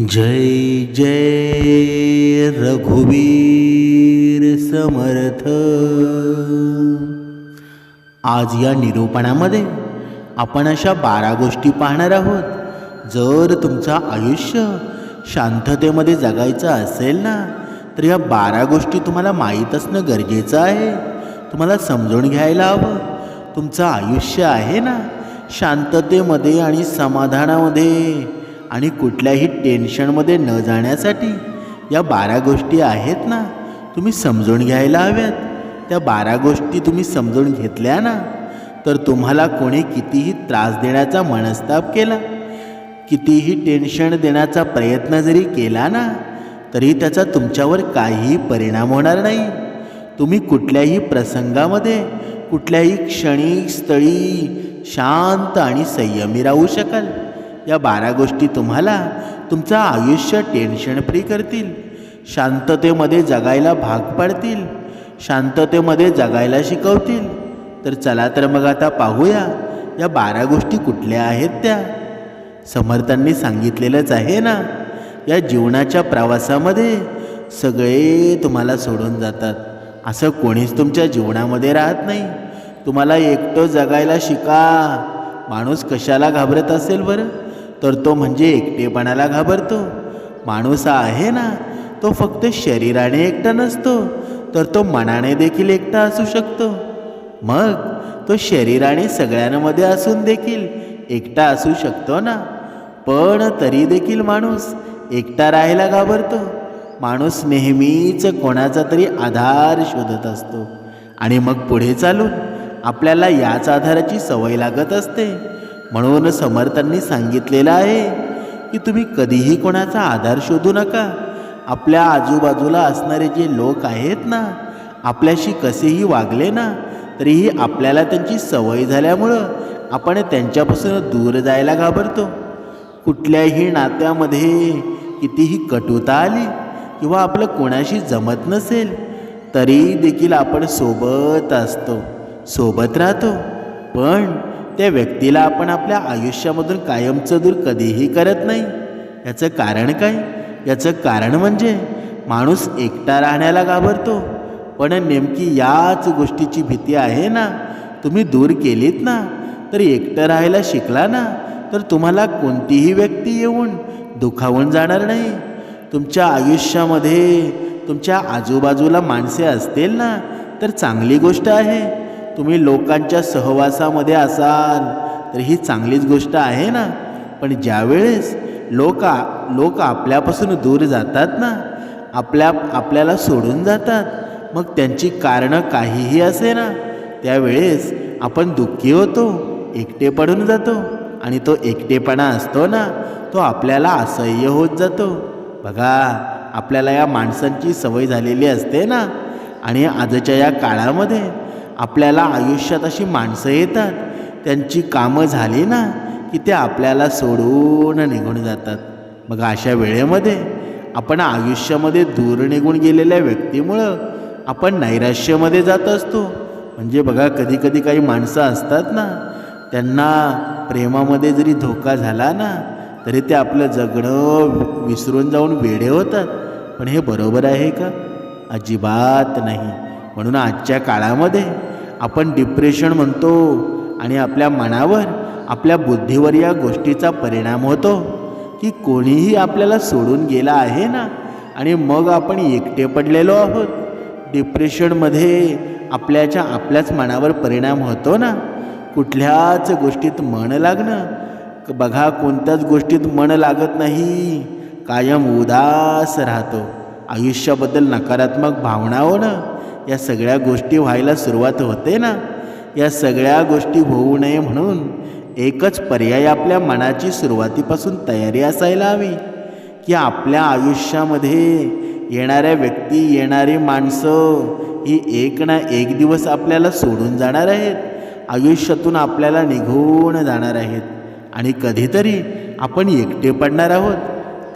जय जय रघुवीर समर्थ. आज या निरूपणामध्ये आपण अशा बारा गोष्टी पाहणार आहोत. जर तुमचं आयुष्य शांततेमध्ये जगायचं असेल ना तर या बारा गोष्टी तुम्हाला माहीत असणं गरजेचं आहे. तुम्हाला समजून घ्यायला हवं. तुमचं आयुष्य आहे ना शांततेमध्ये आणि समाधानामध्ये आणि कुठल्याही टेन्शनमध्ये न जाण्यासाठी या बारा गोष्टी आहेत ना तुम्ही समजून घ्यायला हव्यात. त्या बारा गोष्टी तुम्ही समजून घेतल्या ना तर तुम्हाला कोणी कितीही त्रास देण्याचा मनस्ताप केला कितीही टेन्शन देण्याचा प्रयत्न जरी केला ना तरी त्याचा तुमच्यावर काहीही परिणाम होणार नाही. तुम्ही कुठल्याही प्रसंगामध्ये कुठल्याही क्षणी स्थळी शांत आणि संयमी राहू शकाल. या बारा गोष्टी तुम्हाला तुमचं आयुष्य टेन्शन फ्री करतील. शांततेमध्ये जगायला भाग पाडतील. शांततेमध्ये जगायला शिकवतील. तर चला तर मग आता पाहूया या बारा गोष्टी कुठल्या आहेत त्या. समर्थांनी सांगितलेलंच आहे ना या जीवनाच्या प्रवासामध्ये सगळे तुम्हाला सोडून जातात. असं कोणीच तुमच्या जीवनामध्ये राहत नाही. तुम्हाला एकटं जगायला शिका. माणूस कशाला घाबरत असेल बरं? तर तो म्हणजे एकटेपणाला घाबरतो. माणूस आहे ना तो फक्त शरीराने एकटा नसतो तर तो मनाने देखील एकटा असू शकतो. मग तो शरीराने सगळ्यांमध्ये असून देखील एकटा असू शकतो ना. पण तरी देखील माणूस एकटा राहायला घाबरतो. माणूस नेहमीच कोणाचा तरी आधार शोधत असतो. आणि मग पुढे चालून आपल्याला याच आधाराची सवय लागत असते. म्हणून समर्थांनी सांगितलेलं आहे की तुम्ही कधीही कोणाचा आधार शोधू नका. आपल्या आजूबाजूला असणारे जे लोक आहेत ना आपल्याशी कसेही वागले ना तरीही आपल्याला त्यांची सवय झाल्यामुळं आपण त्यांच्यापासून दूर जायला घाबरतो. कुठल्याही नात्यामध्ये कितीही कटुता आली किंवा आपलं कोणाशी जमत नसेल तरी देखील आपण सोबत असतो सोबत राहतो. पण त्या व्यक्तीला आपण आपल्या आयुष्यामधून कायमचं दूर कधीही करत नाही. याचं कारण काय? याचं कारण म्हणजे माणूस एकटा राहण्याला घाबरतो. पण नेमकी याच गोष्टीची भीती आहे ना? तुम्ही दूर केलीत ना? तर एकटं राहायला शिकला ना? तर तुम्हाला कोणतीही व्यक्ती येऊन दुखावून जाणार नाही. तुमच्या आयुष्यामध्ये तुमच्या आजूबाजूला माणसे असतील ना? तर चांगली गोष्ट आहे. तुम्ही लोकांच्या सहवासामध्ये असाल तर ही चांगलीच गोष्ट आहे ना. पण ज्यावेळेस लोक लोक आपल्यापासून दूर जातात ना आपल्या आपल्याला सोडून जातात मग त्यांची कारणं काहीही असे ना त्यावेळेस आपण दुःखी होतो एकटे पडून जातो आणि तो एकटेपणा असतो ना तो आपल्याला असह्य होत जातो. बघा आपल्याला या माणसांची सवय झालेली असते ना आणि आजच्या या काळामध्ये आपल्याला आयुष्यात अशी माणसं येतात. त्यांची कामं झाली ना की ते आपल्याला सोडून निघून जातात. मग अशा वेळेमध्ये आपण आयुष्यामध्ये दूर निघून गेलेल्या व्यक्तीमुळं आपण नैराश्यामध्ये जात असतो. म्हणजे बघा कधी कधी काही माणसं असतात ना त्यांना प्रेमामध्ये जरी धोका झाला ना तरी ते आपलं जगणं विसरून जाऊन वेडे होतात. पण हे बरोबर आहे का? अजिबात नाही. म्हणून आजच्या काळामध्ये आपण डिप्रेशन म्हणतो आणि आपल्या मनावर आपल्या बुद्धीवर या गोष्टीचा परिणाम होतो की कोणीही आपल्याला सोडून गेला आहे ना? आणि मग आपण एकटे पडलेलो आहोत. डिप्रेशनमध्ये आपल्याच्या आपल्याच मनावर परिणाम होतो ना? कुठल्याच गोष्टीत मन लागणं. बघा कोणत्याच गोष्टीत मन लागत नाही. कायम उदास राहतो. आयुष्याबद्दल नकारात्मक भावना होणं. या सगळ्या गोष्टी व्हायला सुरुवात होते ना? या सगळ्या गोष्टी होऊ नये म्हणून एकच पर्याय आपल्या मनाची सुरुवातीपासून तयारी असायला हवी. की आपल्या आयुष्यामध्ये येणाऱ्या व्यक्ती येणारी माणसं ही एक ना एक दिवस आपल्याला सोडून जाणार आहेत. आयुष्यातून आपल्याला निघून जाणार आहेत. आणि कधीतरी आपण एकटे पडणार आहोत.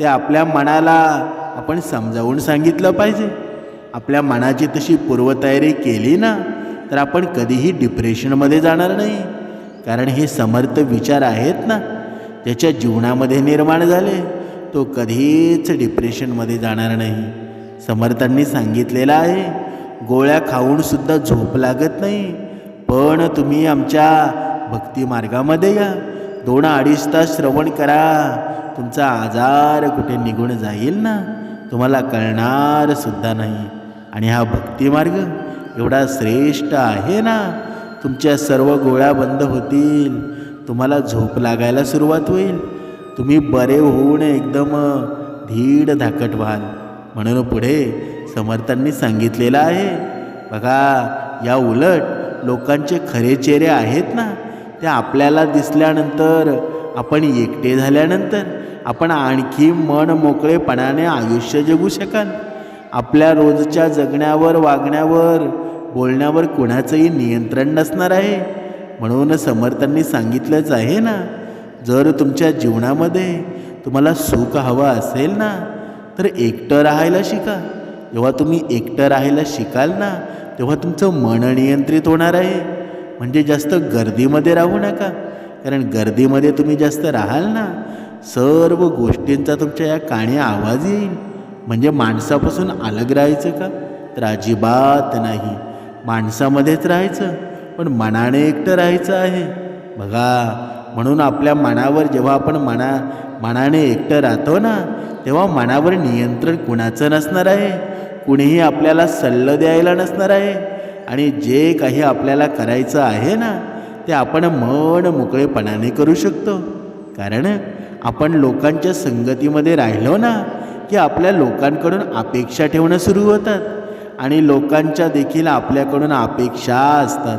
ते आपल्या मनाला आपण समजावून सांगितलं पाहिजे. आपल्या मनाची तशी पूर्वतयारी केली ना तर आपण कधीही डिप्रेशनमध्ये जाणार नाही. कारण हे समर्थ विचार आहेत ना त्याच्या जीवनामध्ये निर्माण झाले तो कधीच डिप्रेशनमध्ये जाणार नाही. समर्थांनी सांगितलेलं आहे गोळ्या खाऊनसुद्धा झोप लागत नाही. पण तुम्ही आमच्या भक्ती मार्गामध्ये या. दोन अडीच तास श्रवण करा. तुमचा आजार कुठे निघून जाईल ना तुम्हाला कळणारसुद्धा नाही. आणि हा भक्तिमार्ग एवढा श्रेष्ठ आहे ना? तुमच्या सर्व गोळ्या बंद होतील. तुम्हाला झोप लागायला सुरुवात होईल. तुम्ही बरे होऊन एकदम धीड धाकट व्हाल. म्हणून पुढे समर्थांनी सांगितलेलं आहे. बघा या उलट लोकांचे खरे चेहरे आहेत ना? ते आपल्याला दिसल्यानंतर आपण एकटे झाल्यानंतर आपण आणखी मन मोकळेपणाने आयुष्य जगू शकाल. आपल्या रोजच्या जगण्यावर वागण्यावर बोलण्यावर कुणाचंही नियंत्रण नसणार आहे. म्हणून समर्थांनी सांगितलंच आहे ना जर तुमच्या जीवनामध्ये तुम्हाला सुख हवं असेल ना तर एकटं राहायला शिका. जेव्हा तुम्ही एकटं राहायला शिकाल ना तेव्हा तुमचं मन नियंत्रित होणार आहे. म्हणजे जास्त गर्दीमध्ये राहू नका. कारण गर्दीमध्ये तुम्ही जास्त राहाल ना सर्व गोष्टींचा तुमच्या या काणी आवाज येईल. म्हणजे माणसापासून अलग राहायचं का? तर अजिबात नाही. माणसामध्येच राहायचं पण मनाने एकटं राहायचं आहे. बघा म्हणून आपल्या मनावर जेव्हा आपण मना मनाने एकटं राहतो ना तेव्हा मनावर नियंत्रण कुणाचं नसणार आहे? कुणीही आपल्याला सल्लं द्यायला नसणार आहे? आणि जे काही आपल्याला करायचं आहे ना ते आपण मन मोकळेपणाने करू शकतो. कारण आपण लोकांच्या संगतीमध्ये राहिलो ना की आपल्या लोकांकडून अपेक्षा ठेवणं सुरू होतात आणि लोकांच्या देखील आपल्याकडून अपेक्षा असतात.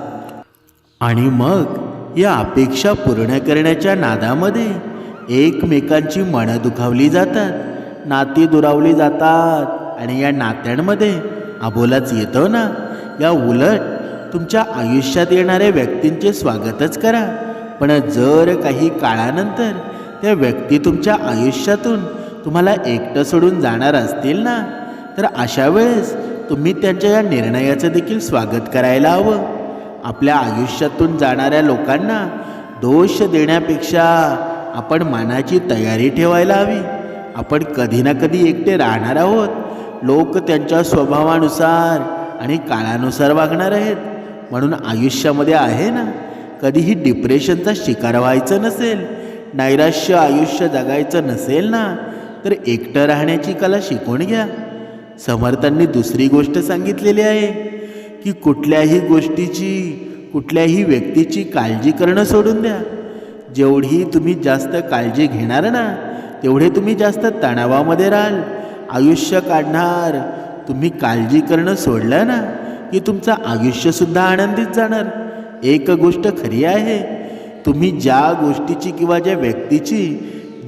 आणि मग या अपेक्षा पूर्ण करण्याच्या नादामध्ये एकमेकांची मनं दुखावली जातात नाती दुरावली जातात आणि या नात्यांमध्ये अबोलाच येतो ना? या उलट तुमच्या आयुष्यात येणाऱ्या व्यक्तींचे स्वागतच करा. पण जर काही काळानंतर त्या व्यक्ती तुमच्या आयुष्यातून तुम्हाला एकटं सोडून जाणार असतील ना? तर अशा वेळेस तुम्ही त्यांच्या या निर्णयाचं देखील स्वागत करायला हवं. आपल्या आयुष्यातून जाणाऱ्या लोकांना दोष देण्यापेक्षा आपण मनाची तयारी ठेवायला हवी. आपण कधी ना कधी एकटे राहणार आहोत. लोक त्यांच्या स्वभावानुसार आणि काळानुसार वागणार आहेत. म्हणून आयुष्यामध्ये आहे ना कधीही डिप्रेशनचा शिकार व्हायचं नसेल नैराश्य आयुष्य जगायचं नसेल ना तर एकटं राहण्याची कला शिकून घ्या. समर्थांनी दुसरी गोष्ट सांगितलेली आहे की कुठल्याही गोष्टीची कुठल्याही व्यक्तीची काळजी करणं सोडून द्या. जेवढी तुम्ही जास्त काळजी घेणार ना तेवढे तुम्ही जास्त तणावामध्ये राहाल. आयुष्य काढणार तुम्ही काळजी करणं सोडलं ना की तुमचं आयुष्यसुद्धा आनंदीत जाणार. एक गोष्ट खरी आहे तुम्ही ज्या गोष्टीची किंवा ज्या व्यक्तीची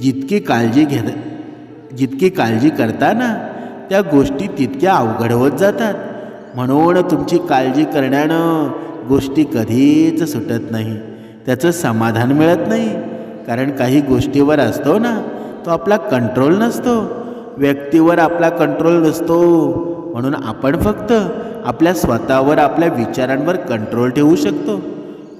जितकी काळजी घेत जितकी काळजी करता ना त्या गोष्टी तितक्या अवघड होत जातात. म्हणून तुमची काळजी करण्यानं गोष्टी कधीच सुटत नाही. त्याचं समाधान मिळत नाही. कारण काही गोष्टीवर असतो ना तो आपला कंट्रोल नसतो. व्यक्तीवर आपला कंट्रोल नसतो. म्हणून आपण फक्त आपल्या स्वतःवर आपल्या विचारांवर कंट्रोल ठेवू शकतो.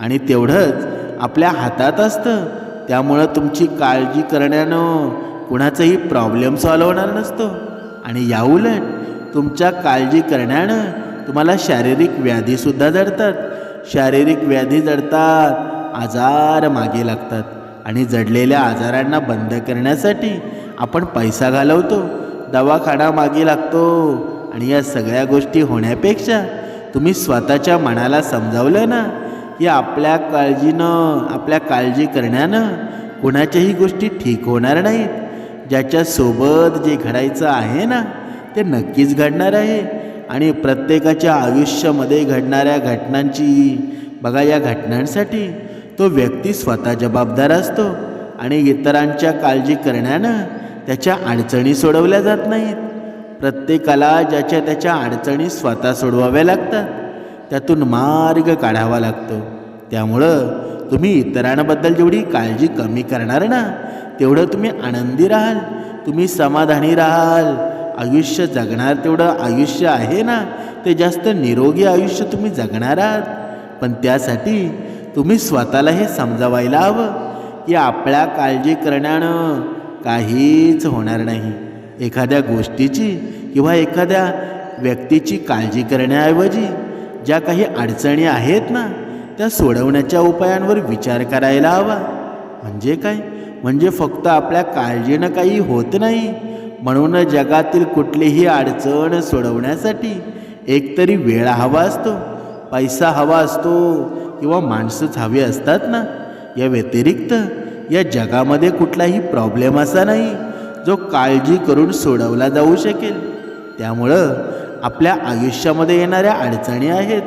आणि तेवढंच आपल्या हातात असतं. त्यामुळं तुमची काळजी करण्यानं कुणाचंही प्रॉब्लेम सॉल्व होणार नसतो. आणि याउलट तुमच्या काळजी करण्यानं तुम्हाला शारीरिक व्याधीसुद्धा जडतात. शारीरिक व्याधी जडतात आजार मागे लागतात. आणि जडलेल्या आजारांना बंद करण्यासाठी आपण पैसा घालवतो दवाखाना मागे लागतो. आणि या सगळ्या गोष्टी होण्यापेक्षा तुम्ही स्वतःच्या मनाला समजावलं ना की आपल्या काळजीनं आपल्या काळजी करण्यानं कोणाच्याही गोष्टी ठीक होणार नाहीत. ज्याच्यासोबत जे घडायचं आहे ना ते नक्कीच घडणार आहे. आणि प्रत्येकाच्या आयुष्यामध्ये घडणाऱ्या घटनांची बघा या घटनांसाठी तो व्यक्ती स्वतः जबाबदार असतो आणि इतरांच्या काळजी करण्यानं त्याच्या अडचणी सोडवल्या जात नाहीत. प्रत्येकाला ज्याच्या त्याच्या अडचणी स्वतः सोडवाव्या लागतात त्यातून मार्ग काढावा लागतो. त्यामुळं तुम्ही इतरांबद्दल जेवढी काळजी कमी करणार ना तेवढं तुम्ही आनंदी राहाल तुम्ही समाधानी राहाल. आयुष्य जगणार तेवढं आयुष्य आहे ना ते जास्त निरोगी आयुष्य तुम्ही जगणार आहात. पण त्यासाठी तुम्ही स्वतःला हे समजावायला हवं की आपल्या काळजी करण्यानं काहीच होणार नाही. एखाद्या गोष्टीची किंवा एखाद्या व्यक्तीची काळजी करण्याऐवजी ज्या काही अडचणी आहेत ना त्या सोडवण्याच्या उपायांवर विचार करायला हवा. म्हणजे काय? म्हणजे फक्त आपल्या काळजीनं काही होत नाही. म्हणून जगातील कुठलीही अडचण सोडवण्यासाठी एकतरी वेळ हवा असतो. पैसा हवा असतो किंवा माणसंच हवी असतात ना? या व्यतिरिक्त या जगामध्ये कुठलाही प्रॉब्लेम असा नाही जो काळजी करून सोडवला जाऊ शकेल. त्यामुळं आपल्या आयुष्यामध्ये येणाऱ्या अडचणी आहेत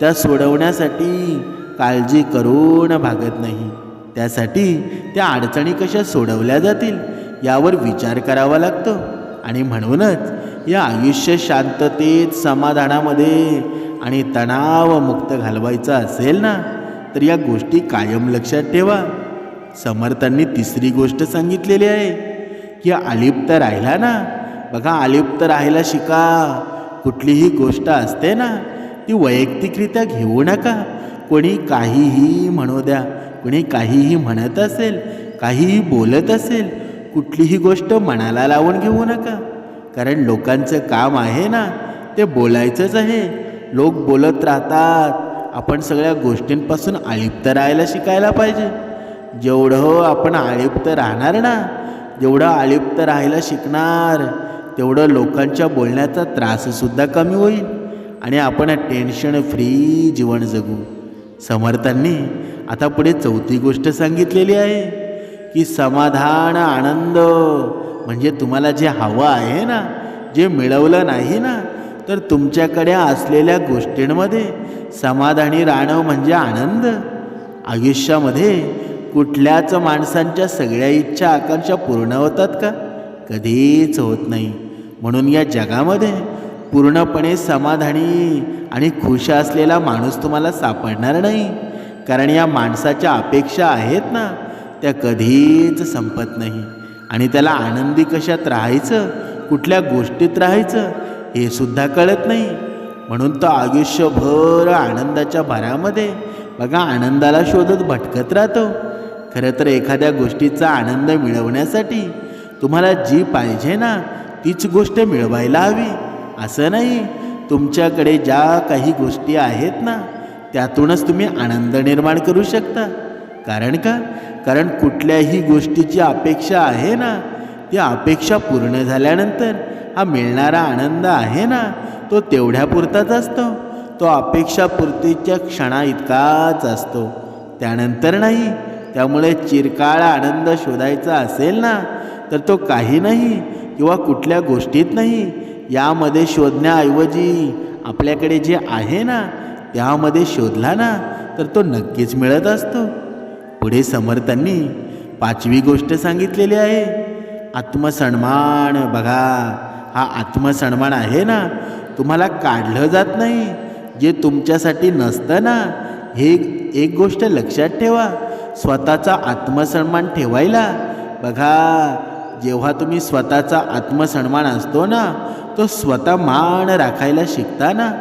त्या सोडवण्यासाठी काळजी करून भागत नाही. त्यासाठी त्या अडचणी कशा सोडवल्या जातील यावर विचार करावा लागतो. आणि म्हणूनच या आयुष्य शांततेत समाधानामध्ये आणि तणावमुक्त घालवायचं असेल ना तर या गोष्टी कायम लक्षात ठेवा. समर्थांनी तिसरी गोष्ट सांगितलेली आहे की अलिप्त राहिला ना बघा अलिप्त राहायला शिका. कुठलीही गोष्ट असते ना ती वैयक्तिकरित्या घेऊ नका. कोणी काहीही म्हणू द्या कुणी काहीही म्हणत असेल काहीही बोलत असेल कुठलीही गोष्ट मनाला लावून घेऊ नका. कारण लोकांचं काम आहे ना ते बोलायचंच आहे. लोक बोलत राहतात. आपण सगळ्या गोष्टींपासून आळिप्त राहायला शिकायला पाहिजे. जेवढं आपण आळिप्त राहणार ना जेवढं आळिप्त राहायला शिकणार तेवढं लोकांच्या बोलण्याचा त्राससुद्धा कमी होईल. आणि आपण टेन्शन फ्री जीवन जगू. समर्थांनी आता पुढे चौथी गोष्ट सांगितलेली आहे की समाधान आनंद. म्हणजे तुम्हाला जे हवं आहे ना जे मिळवलं नाही ना तर तुमच्याकडे असलेल्या गोष्टींमध्ये समाधानी राहणं म्हणजे आनंद. आयुष्यामध्ये कुठल्याच माणसांच्या सगळ्या इच्छा आकांक्षा पूर्ण होतात का? कधीच होत नाही. म्हणून या जगामध्ये पूर्णपणे समाधानी आणि खुश असलेला माणूस तुम्हाला सापडणार नाही. कारण या माणसाच्या अपेक्षा आहेत ना त्या कधीच संपत नाही. आणि त्याला आनंदी कशात राहायचं? कुठल्या गोष्टीत राहायचं? हे सुद्धा कळत नाही. म्हणून तो आयुष्यभर आनंदाच्या भरामध्ये बघा आनंदाला शोधत भटकत राहतो. खरं तर एखाद्या गोष्टीचा आनंद मिळवण्यासाठी तुम्हाला जी पाहिजे ना तीच गोष्ट मिळवायला हवी. असं नाही. तुमच्याकडे ज्या काही गोष्टी आहेत ना त्यातूनच तुम्ही आनंद निर्माण करू शकता. कारण का? कारण कुठल्याही गोष्टीची अपेक्षा आहे ना? ती अपेक्षा पूर्ण झाल्यानंतर हा मिळणारा आनंद आहे ना? तो तेवढ्यापुरताच असतो. तो अपेक्षापूर्तीच्या क्षणा इतकाच असतो. त्यानंतर नाही. त्यामुळे चिरकाळ आनंद शोधायचा असेल ना? तर तो काही नाही किंवा कुठल्या गोष्टीत नाही. यामध्ये शोधण्याऐवजी आपल्याकडे जे आहे ना त्यामध्ये शोधला ना तर तो नक्कीच मिळत असतो. पुढे समर्थांनी पाचवी गोष्ट सांगितलेली आहे. आत्मसन्मान. बघा हा आत्मसन्मान आहे ना तुम्हाला काढलं जात नाही. जे तुमच्यासाठी नसतं ना हे एक गोष्ट लक्षात ठेवा. स्वतःचा आत्मसन्मान ठेवायला. बघा जेव्हा तुम्ही स्वतःचा आत्मसन्मान असतो ना तो स्वतः मान राखायला शिकता ना.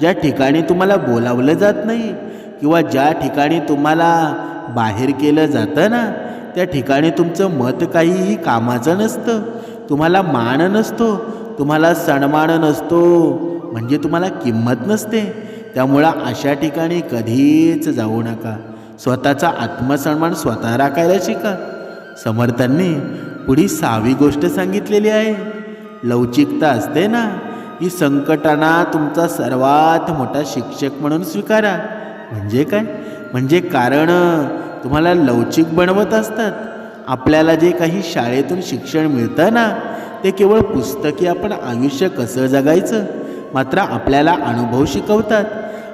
ज्या ठिकाणी तुम्हाला बोलावलं जात नाही किंवा ज्या ठिकाणी तुम्हाला बाहेर केलं जातं ना त्या ठिकाणी तुमचं मत काहीही कामाचं नसतं. तुम्हाला मान नसतो तुम्हाला सन्मान नसतो म्हणजे तुम्हाला किंमत नसते. त्यामुळं अशा ठिकाणी कधीच जाऊ नका. स्वतःचा आत्मसन्मान स्वतः राखायला शिका. समर्थांनी पुढी सहावी गोष्ट सांगितलेली आहे. लवचिकता असते ना ही संकटांना तुमचा सर्वात मोठा शिक्षक म्हणून स्वीकारा. म्हणजे काय? म्हणजे कारण तुम्हाला लवचिक बनवत असतात. आपल्याला जे काही शाळेतून शिक्षण मिळतं ना ते केवळ पुस्तकी आपण आयुष्य कसं जगायचं? मात्र आपल्याला अनुभव शिकवतात.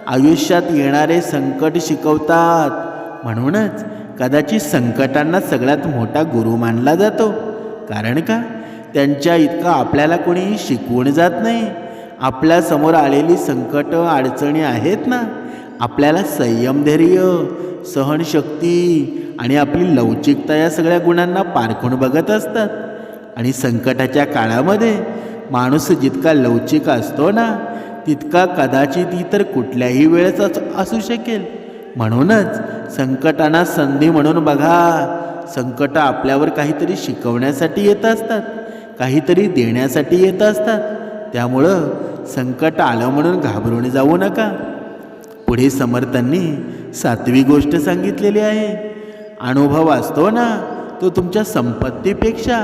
आयुष्यात येणारे संकट शिकवतात. म्हणूनच कदाचित संकटांना सगळ्यात मोठा गुरु मानला जातो. कारण का? त्यांच्या इतकं आपल्याला कोणीही शिकवून जात नाही. आपल्यासमोर आलेली संकट अडचणी आहेत ना? आपल्याला संयमधैर्य सहनशक्ती आणि आपली लवचिकता या सगळ्या गुणांना पारखून बघत असतात? आणि संकटाच्या काळामध्ये माणूस जितका लवचिक असतो ना तितका कदाचित इतर कुठल्याही वेळेस असू शकेल. म्हणूनच संकटांना संधी म्हणून बघा. संकट आपल्यावर काहीतरी शिकवण्यासाठी येत असतात. काहीतरी देण्यासाठी येत असतात. त्यामुळं संकट आलं म्हणून घाबरून जाऊ नका. पुढे समर्थांनी सातवी गोष्ट सांगितलेली आहे. अनुभव असतो ना तो तुमच्या संपत्तीपेक्षा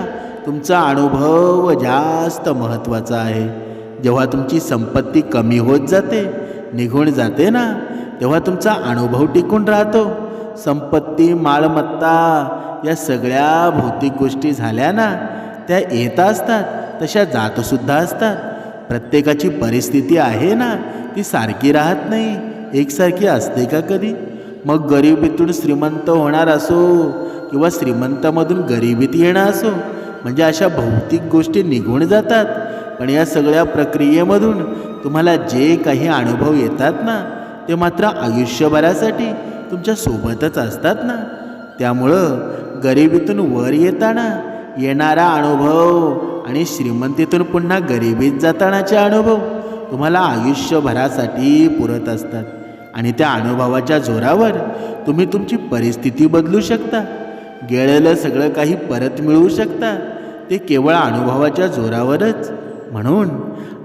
तुमचा अनुभव जास्त महत्त्वाचा आहे. जेव्हा तुमची संपत्ती कमी होत जाते निघून जाते ना तेव्हा तुमचा अनुभव टिकून राहतो. संपत्ती मालमत्ता या सगळ्या भौतिक गोष्टी झाल्या ना त्या येत असतात तशा जातसुद्धा असतात. प्रत्येकाची परिस्थिती आहे ना ती सारखी राहत नाही एकसारखी असते का कधी? मग गरिबीतून श्रीमंत होणार असो किंवा श्रीमंतामधून गरिबीत येणं असो म्हणजे अशा भौतिक गोष्टी निघून जातात. पण या सगळ्या प्रक्रियेमधून तुम्हाला जे काही अनुभव येतात ना ते मात्र आयुष्यभरासाठी तुमच्या सोबतच असतात ना. त्यामुळं गरिबीतून वर येताना येणारा अनुभव. आणि श्रीमंतीतून पुन्हा गरिबीत जातानाचे अनुभव. तुम्हाला आयुष्यभरासाठी पुरत असतात. आणि त्या अनुभवाच्या जोरावर तुम्ही तुमची परिस्थिती बदलू शकता. गेलेलं सगळं काही परत मिळवू शकता. ते केवळ अनुभवाच्या जोरावरच. म्हणून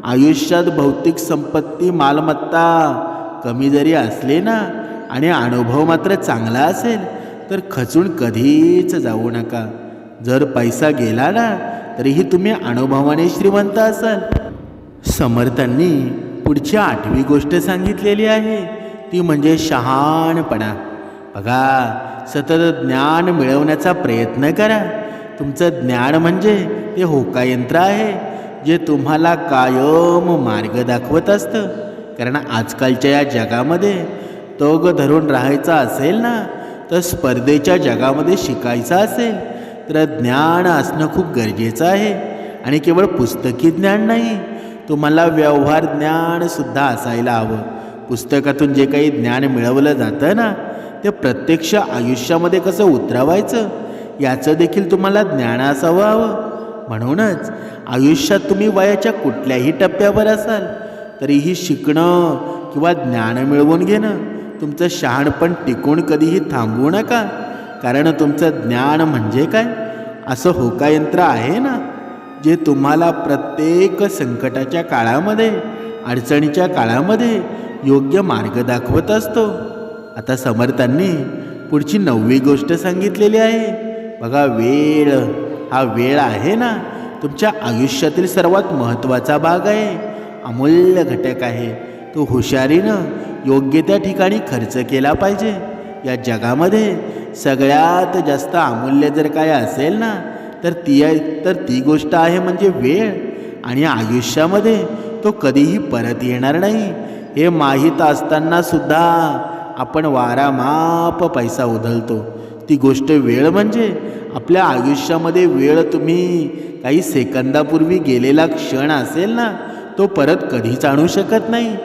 आयुष्यात भौतिक संपत्ती मालमत्ता कमी जरी असले ना आणि अनुभव मात्र चांगला असेल तर खचून कधीच जाऊ नका. जर पैसा गेला ना तरीही तुम्ही अनुभवाने श्रीमंत असाल. समर्थांनी पुढची आठवी गोष्ट सांगितलेली आहे. ती म्हणजे शहाणपणा. बघा सतत ज्ञान मिळवण्याचा प्रयत्न करा. तुमचं ज्ञान म्हणजे ते होकायंत्र आहे जे तुम्हाला कायम मार्ग दाखवत असतं. कारण आजकालच्या या जगामध्ये तोग धरून राहायचा असेल ना तर स्पर्धेच्या जगामध्ये शिकायचं असेल. तर ज्ञान असणं खूप गरजेचं आहे. आणि केवळ पुस्तकी ज्ञान नाही तुम्हाला व्यवहार ज्ञानसुद्धा असायला हवं. पुस्तकातून जे काही ज्ञान मिळवलं जातं ना ते प्रत्यक्ष आयुष्यामध्ये कसं उतरवायचं? याचं देखील तुम्हाला ज्ञान असावं हवं. म्हणूनच आयुष्यात तुम्ही वयाच्या कुठल्याही टप्प्यावर असाल तरीही शिकणं किंवा ज्ञान मिळवून घेणं तुमचं शहाणपण टिकून कधीही थांबवू नका. कारण तुमचं ज्ञान म्हणजे काय? असं होकायंत्र आहे ना जे तुम्हाला प्रत्येक संकटाच्या काळामध्ये अडचणीच्या काळामध्ये योग्य मार्ग दाखवत असतो. आता समर्थांनी पुढची नववी गोष्ट सांगितलेली आहे. बघा वेळ. हा वेळ आहे ना तुमच्या आयुष्यातील सर्वात महत्त्वाचा भाग आहे. अमूल्य घटक आहे. तो हुशारीनं योग्य त्या ठिकाणी खर्च केला पाहिजे. या जगामध्ये सगळ्यात जास्त अमूल्य जर काय असेल ना तर ती तर ती गोष्ट आहे म्हणजे वेळ. आणि आयुष्यामध्ये तो कधीही परत येणार नाही. हे माहीत असताना सुद्धा आपण वारामाप पैसा उधळतो. ती गोष्ट वेळ म्हणजे आपल्या आयुष्यामध्ये वेळ तुम्ही काही सेकंदापूर्वी गेलेला क्षण असेल ना तो परत कधीच आणू शकत नाही.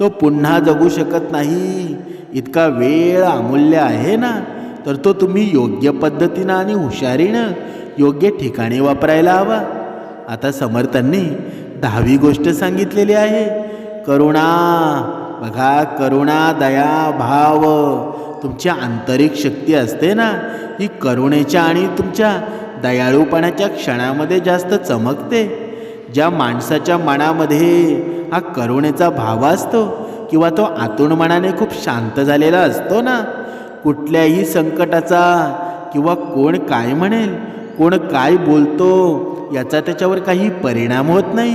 तो पुन्हा जगू शकत नाही. इतका वेळ अमूल्य आहे ना तर तो तुम्ही योग्य पद्धतीनं आणि हुशारीनं योग्य ठिकाणी वापरायला हवा. आता समर्थांनी दहावी गोष्ट सांगितलेली आहे. करुणा बघा करुणा दया भाव. तुमच्या आंतरिक शक्ती असते ना ही करुणेच्या आणि तुमच्या दयाळूपणाच्या क्षणामध्ये जास्त चमकते. ज्या माणसाच्या मनामध्ये हा करुणेचा भाव असतो किंवा तो आतून मनाने खूप शांत झालेला असतो ना कुठल्याही संकटाचा किंवा कोण काय म्हणेल कोण काय बोलतो याचा त्याच्यावर काही परिणाम होत नाही.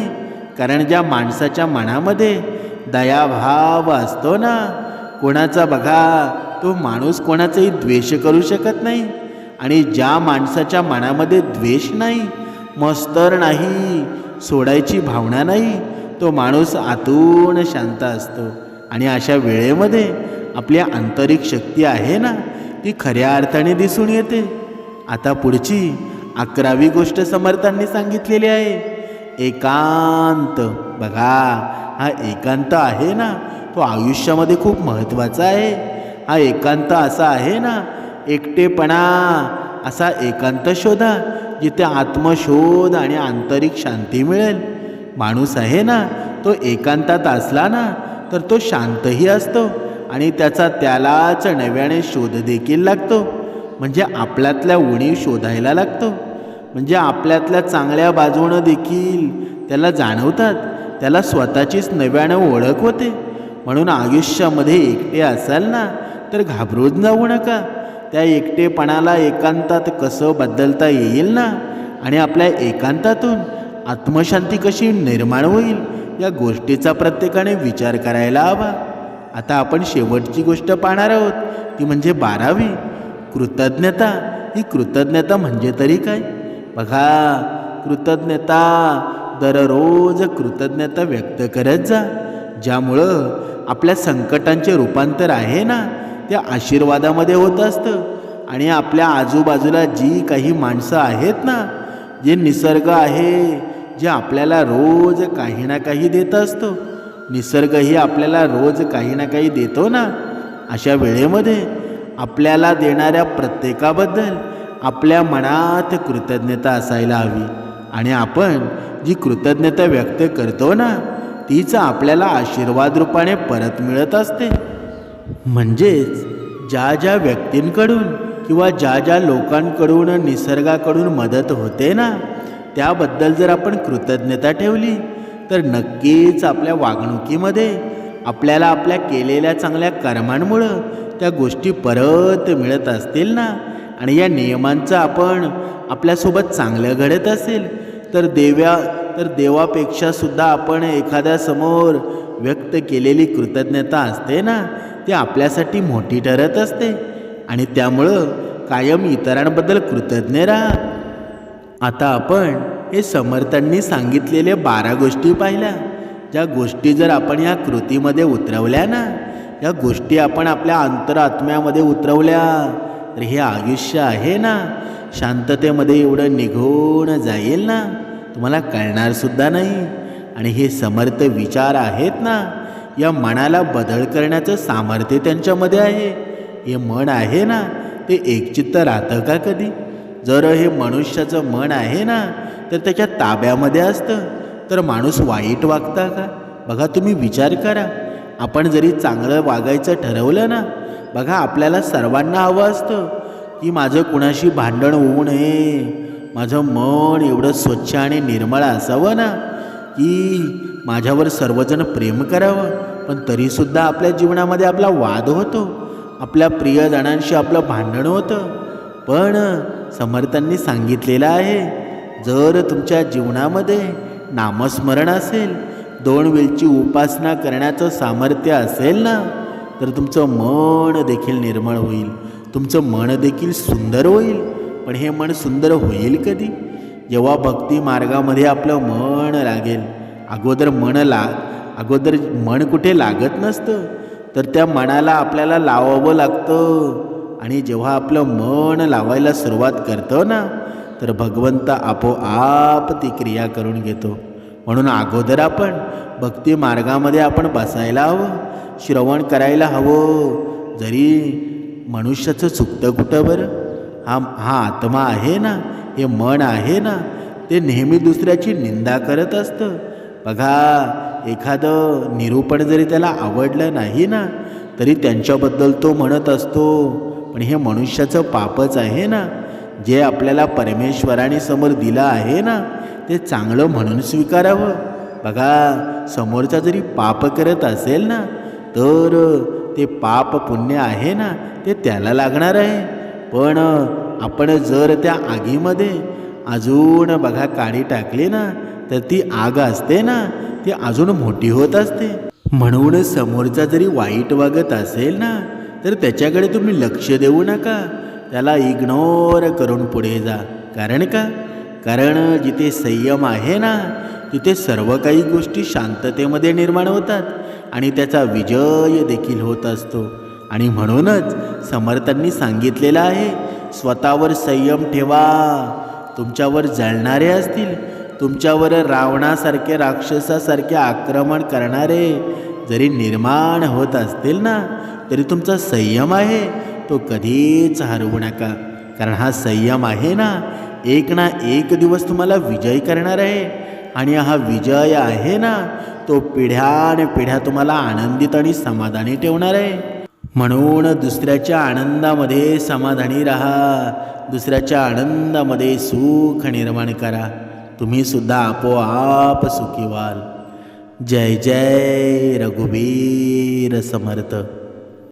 कारण ज्या माणसाच्या मनामध्ये दयाभाव असतो ना कोणाचा बघा तो माणूस कोणाचाही द्वेष करू शकत नाही. आणि ज्या माणसाच्या मनामध्ये द्वेष नाही मस्तर नाही सोडायची भावना नाही तो माणूस आतून शांत असतो. आणि अशा वेळेमध्ये आपली आंतरिक शक्ती आहे ना ती खऱ्या अर्थाने दिसून येते. आता पुढची अकरावी गोष्ट समर्थांनी सांगितलेली आहे. एकांत. बघा हा एकांत आहे ना तो आयुष्यामध्ये खूप महत्त्वाचा आहे. हा एकांत असा आहे ना एकटेपणा असा एकांत शोधा जिथे आत्मशोध आणि आंतरिक शांती मिळेल. माणूस आहे ना तो एकांतात असला ना तर तो शांतही असतो. आणि त्याचा त्यालाच नव्याने शोध देखील लागतो. म्हणजे आपल्यातल्या उणीव शोधायला लागतो. म्हणजे आपल्यातल्या चांगल्या बाजूनं देखील त्याला जाणवतात. त्याला स्वतःचीच नव्यानं ओळख होते. म्हणून आयुष्यामध्ये एकटे असाल ना तर घाबरून जाऊ नका. त्या एकटेपणाला एकांतात कसं बदलता येईल ना? आणि आपल्या एकांतातून आत्मशांती कशी निर्माण होईल? या गोष्टीचा प्रत्येकाने विचार करायला हवा. आता आपण शेवटची गोष्ट पाहणार आहोत ती म्हणजे बारावी. कृतज्ञता. ही कृतज्ञता म्हणजे तरी काय? बघा कृतज्ञता दररोज कृतज्ञता व्यक्त करत जा. ज्यामुळं आपल्या संकटांचे रूपांतर आहे ना त्या आशीर्वादामध्ये होत असतं. आणि आपल्या आजूबाजूला जी काही माणसं आहेत ना जे निसर्ग आहे जे आपल्याला रोज काही ना काही देत असतं. निसर्गही आपल्याला रोज काही ना काही देतो ना? अशा वेळेमध्ये आपल्याला देणाऱ्या प्रत्येकाबद्दल आपल्या मनात कृतज्ञता असायला हवी. आणि आपण जी कृतज्ञता व्यक्त करतो ना तीच आपल्याला आशीर्वाद रूपाने परत मिळत असते. म्हणजेच ज्या ज्या व्यक्तींकडून किंवा ज्या ज्या लोकांकडून निसर्गाकडून मदत होते ना त्याबद्दल जर आपण कृतज्ञता ठेवली तर नक्कीच आपल्या वागणुकीमध्ये आपल्याला आपल्या केलेल्या चांगल्या कर्मांमुळं त्या गोष्टी परत मिळत असतील ना? आणि या नियमांचं आपण आपल्यासोबत चांगलं घडत असेल तर देव्या तर देवापेक्षा सुद्धा आपण एखाद्यासमोर व्यक्त केलेली कृतज्ञता असते ना? ती आपल्यासाठी मोठी ठरत असते. आणि त्यामुळं कायम इतरांबद्दल कृतज्ञ राहा. आता आपण हे समर्थांनी सांगितलेले बारा गोष्टी पाहिल्या. ज्या गोष्टी जर आपण या कृतीमध्ये उतरवल्या ना या गोष्टी आपण आपल्या अंतरात्म्यामध्ये उतरवल्या तर हे आयुष्य आहे ना? शांततेमध्ये एवढं निघून जाईल ना? तुम्हाला कळणारसुद्धा नाही. आणि हे समर्थ विचार आहेत ना? या मनाला बदल करण्याचं सामर्थ्य त्यांच्यामध्ये आहे. हे मन आहे ना? ते एकचित्त राहतं का कधी? जर हे मनुष्याचं मन आहे ना तर त्याच्या ताब्यामध्ये असतं. तर माणूस वाईट वागता का? बघा तुम्ही विचार करा. आपण जरी चांगलं वागायचं ठरवलं ना बघा आपल्याला सर्वांना हवं असतं की माझं कुणाशी भांडण होऊ नये. माझं मन एवढं स्वच्छ आणि निर्मळ असावं ना की माझ्यावर सर्वजण प्रेम करावं. पण तरीसुद्धा आपल्या जीवनामध्ये आपला वाद होतो. आपल्या प्रियजणांशी आपलं भांडण होतं. पण समर्थांनी सांगितलेलं आहे जर तुमच्या जीवनामध्ये नामस्मरण असेल दोन वेळची उपासना करण्याचं सामर्थ्य असेल ना तर तुमचं मन देखील निर्मळ होईल. तुमचं मन देखील सुंदर होईल. पण हे मन सुंदर होईल कधी? जेव्हा भक्ती मार्गामध्ये आपलं मन लागेल. अगोदर मन ला अगोदर मन कुठे लागत नसतं तर त्या मनाला आपल्याला लावावं लागतं. आणि जेव्हा आपलं मन लावायला सुरुवात करतं ना तर भगवंत आपोआप ती क्रिया करून घेतो. म्हणून अगोदर आपण भक्ती मार्गामध्ये आपण बसायला हवं श्रवण करायला हवं. जरी मनुष्याचं चुकतं कुठं बरं? हा हा आत्मा आहे ना? हे मन आहे ना? ते नेहमी दुसऱ्याची निंदा करत असतं. बघा एखादं निरूपण जरी त्याला आवडलं नाही ना तरी त्यांच्याबद्दल तो म्हणत असतो. पण हे मनुष्याचं पापच आहे ना? जे आपल्याला परमेश्वराने समोर दिलं आहे ना ते चांगलं म्हणून स्वीकारावं. बघा समोरचा जरी पाप करत असेल ना तर ते पाप पुण्य आहे ना ते त्याला लागणार आहे. पण आपण जर त्या आगीमध्ये अजून बघा काडी टाकली ना तर ती आग असते ना ती अजून मोठी होत असते. म्हणून समोरचा जरी वाईट वागत असेल ना तर त्याच्याकडे तुम्ही लक्ष देऊ नका. त्याला इग्नोर करून पुढे जा. कारण का? कारण जिथे संयम आहे ना तिथे सर्व काही गोष्टी शांततेमध्ये निर्माण होतात आणि त्याचा विजय देखील होत असतो. आणि म्हणूनच समर्थांनी सांगितलेलं आहे स्वतःवर संयम ठेवा. तुमच्यावर जळणारे असतील तुमच्यावर रावणासारखे राक्षसासारखे आक्रमण करणारे जरी निर्माण होत असतील ना तरी तुमचा संयम आहे तो कधीच हरवू नका. कारण हा संयम आहे ना एक ना एक दिवस तुम्हाला विजय करणार आहे. आणि हा विजय आहे ना तो पिढ्यान पिढ्या तुम्हाला आनंदित आणि समाधानी ठेवणार आहे. म्हणून दुसऱ्याच्या आनंदामध्ये समाधानी राहा. दुसऱ्याच्या आनंदामध्ये सुख निर्माण करा. तुम्ही सुद्धा आपोआप सुखी व्हाल. जय जय रघुवीर समर्थ.